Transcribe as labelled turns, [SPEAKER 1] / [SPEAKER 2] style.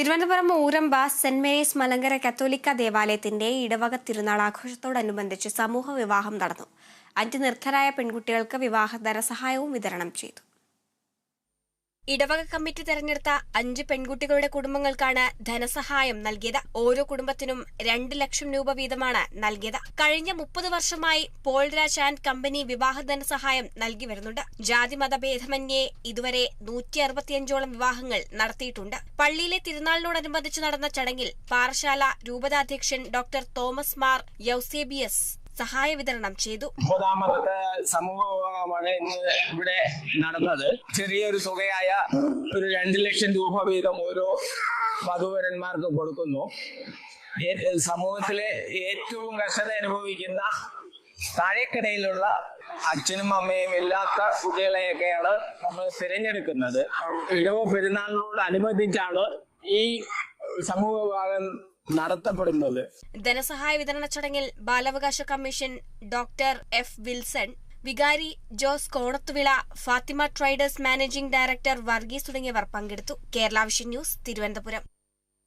[SPEAKER 1] Thiruvananthapuram ഊരമ്പ saint Mary's Malankara കത്തോലിക്ക ദേവാലയത്തിന്റെ ഇടവക തിരുനാൾ ആഘോഷത്തോടനുബന്ധിച്ച് സമൂഹ വിവാഹം നടന്നു. അഞ്ച് നിർദ്ധരായ പെൺകുട്ടികൾക്ക് വിവാഹ ധനസഹായവും വിതരണം ചെയ്തു. ഇടവക കമ്മിറ്റി തെരഞ്ഞെടുത്ത അഞ്ച് പെൺകുട്ടികളുടെ കുടുംബങ്ങൾക്കാണ് ധനസഹായം നൽകിയത്. ഓരോ കുടുംബത്തിനും രണ്ട് ലക്ഷം രൂപ വീതമാണ് നൽകിയത്. കഴിഞ്ഞ മുപ്പത് വർഷമായി പോൾരാജ് ആൻഡ് കമ്പനി വിവാഹ ധനസഹായം നൽകി വരുന്നുണ്ട്. ജാതി മതഭേദമന്യേ ഇതുവരെ നൂറ്റി അറുപത്തിയഞ്ചോളം വിവാഹങ്ങൾ നടത്തിയിട്ടുണ്ട്. പള്ളിയിലെ തിരുനാളിനോടനുബന്ധിച്ച് നടന്ന ചടങ്ങിൽ പാറശാല രൂപതാധ്യക്ഷൻ ഡോക്ടർ തോമസ് മാർ യൌസേബിയസ് സഹായ വിതരണം ചെയ്തു.
[SPEAKER 2] സമൂഹ വിവാഹമാണ് ഇന്ന് ഇവിടെ നടന്നത്. ചെറിയൊരു തുകയായ ഒരു രണ്ട് ലക്ഷം രൂപ വീതം ഓരോ വധുവരന്മാർക്ക് കൊടുക്കുന്നു. സമൂഹത്തിലെ ഏറ്റവും കഷ്ടത അനുഭവിക്കുന്ന താഴേക്കിടയിലുള്ള അച്ഛനും അമ്മയും ഇല്ലാത്ത കുട്ടികളെയൊക്കെയാണ് നമ്മൾ തിരഞ്ഞെടുക്കുന്നത്. ഇടവ പെരുന്നാളിനോടനുബന്ധിച്ചാണ് ഈ സമൂഹ ഭാഗം നടത്തപ്പെടുന്നത്.
[SPEAKER 1] ധനസഹായ വിതരണ ചടങ്ങിൽ ബാലാവകാശ കമ്മീഷൻ ഡോക്ടർ എഫ് വിൽസൺ വികാരി Jose Konathuvila Fathima traders managing director Varghese തുടങ്ങിയവർ പങ്കെടുത്തു. Kerala vision news Thiruvananthapuram.